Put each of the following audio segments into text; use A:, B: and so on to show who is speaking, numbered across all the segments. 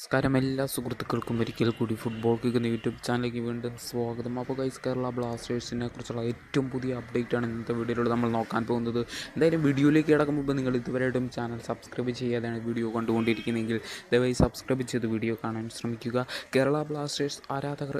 A: നമസ്കാരം എല്ലാ സുഹൃത്തുക്കൾക്കും ഒരിക്കൽ കൂടി ഫുട്ബോൾ കിക്കുന്ന യൂട്യൂബ് ചാനലിലേക്ക് വീണ്ടും സ്വാഗതം. അപ്പോൾ ഗൈസ് കേരള ബ്ലാസ്റ്റേഴ്സിനെ കുറിച്ചുള്ള ഏറ്റവും പുതിയ അപ്ഡേറ്റ് ആണ് ഇന്നത്തെ വീഡിയോയിലൂടെ നമ്മൾ നോക്കാൻ പോകുന്നത്. എന്തായാലും വീഡിയോയിലേക്ക് കിടക്കും മുമ്പ് നിങ്ങൾ ഇതുവരെയായിട്ടും ചാനൽ സബ്സ്ക്രൈബ് ചെയ്യാതെയാണ് വീഡിയോ കണ്ടുകൊണ്ടിരിക്കുന്നതെങ്കിൽ ദയവായി സബ്സ്ക്രൈബ് ചെയ്ത് വീഡിയോ കാണാൻ ശ്രമിക്കുക. കേരള ബ്ലാസ്റ്റേഴ്സ് ആരാധകർ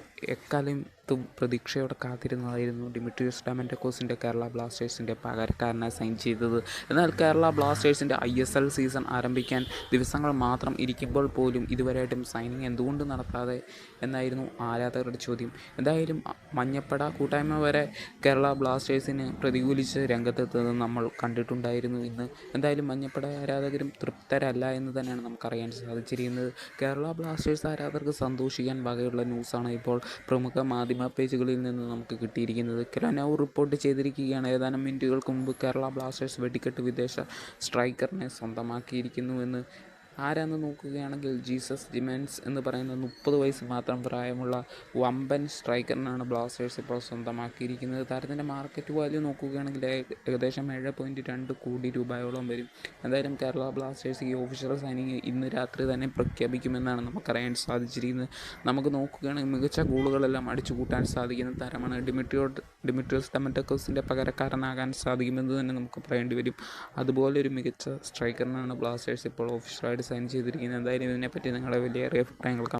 A: എക്കാലത്തും പ്രതീക്ഷയോടെ കാത്തിരുന്നതായിരുന്നു ഡിമിട്രിയസ് ഡാമൻഡക്കോസിന്റെ കേരള ബ്ലാസ്റ്റേഴ്സിന്റെ പകരക്കാരനെ സൈൻ ചെയ്തത്. എന്നാൽ കേരള ബ്ലാസ്റ്റേഴ്സിന്റെ ഐ എസ് എൽ സീസൺ ആരംഭിക്കാൻ ദിവസങ്ങൾ മാത്രം ഇരിക്കുമ്പോൾ പോലും ഇതുവരെയായിട്ടും സൈനിങ് എന്തുകൊണ്ട് നടത്താതെ എന്നായിരുന്നു ആരാധകരുടെ ചോദ്യം. എന്തായാലും മഞ്ഞപ്പട കൂട്ടായ്മ വരെ കേരള ബ്ലാസ്റ്റേഴ്സിന് പ്രതികൂലിച്ച് രംഗത്തെത്തുന്നത് നമ്മൾ കണ്ടിട്ടുണ്ടായിരുന്നു ഇന്ന്. എന്തായാലും മഞ്ഞപ്പട ആരാധകരും തൃപ്തരല്ല എന്ന് തന്നെയാണ് നമുക്കറിയാൻ സാധിച്ചിരിക്കുന്നത്. കേരള ബ്ലാസ്റ്റേഴ്സ് ആരാധകർക്ക് സന്തോഷിക്കാൻ വകയുള്ള ന്യൂസാണ് ഇപ്പോൾ പ്രമുഖ മാധ്യമ പേജുകളിൽ നിന്ന് നമുക്ക് കിട്ടിയിരിക്കുന്നത് കിലനൗ റിപ്പോർട്ട് ചെയ്തിരിക്കുകയാണ്. ഏതാനും മിനിറ്റുകൾക്ക് മുമ്പ് കേരള ബ്ലാസ്റ്റേഴ്സ് വെടിക്കെട്ട് വിദേശ സ്ട്രൈക്കറിനെ സ്വന്തമാക്കിയിരിക്കുന്നുവെന്ന് ആരാന്ന് നോക്കുകയാണെങ്കിൽ ജീസസ് ജിമെൻസ് എന്ന് പറയുന്ന മുപ്പത് വയസ്സ് മാത്രം പ്രായമുള്ള വമ്പൻ സ്ട്രൈക്കറിനാണ് ബ്ലാസ്റ്റേഴ്സ് ഇപ്പോൾ സ്വന്തമാക്കിയിരിക്കുന്നത്. താരത്തിന്റെ മാർക്കറ്റ് വാല്യൂ നോക്കുകയാണെങ്കിൽ ഏകദേശം ഏഴ് പോയിന്റ് രണ്ട് കോടി രൂപയോളം വരും. എന്തായാലും കേരള ബ്ലാസ്റ്റേഴ്സ് ഈ ഓഫീഷ്യൽ സൈനിങ് ഇന്ന് രാത്രി തന്നെ പ്രഖ്യാപിക്കുമെന്നാണ് നമുക്കറിയാൻ സാധിച്ചിരിക്കുന്നത്. നമുക്ക് നോക്കുകയാണെങ്കിൽ മികച്ച ഗോളുകളെല്ലാം അടിച്ചു കൂട്ടാൻ സാധിക്കുന്ന താരമാണ് ഡിമിട്രിയോ ഡിമിട്രിയോസ് ഡെമറ്റക്കോസിന്റെ പകരക്കാരനാകാൻ സാധിക്കുമെന്ന് തന്നെ നമുക്ക് പറയേണ്ടി വരും. അതുപോലെ ഒരു മികച്ച സ്ട്രൈക്കറിനാണ് ബ്ലാസ്റ്റേഴ്സ് ഇപ്പോൾ ഒഫീഷ്യലായിട്ട് സൈൻ ചെയ്തിരിക്കുന്നത് എന്തായാലും ഇതിനെപ്പറ്റി നിങ്ങളുടെ വലിയ അഭിപ്രായങ്ങൾ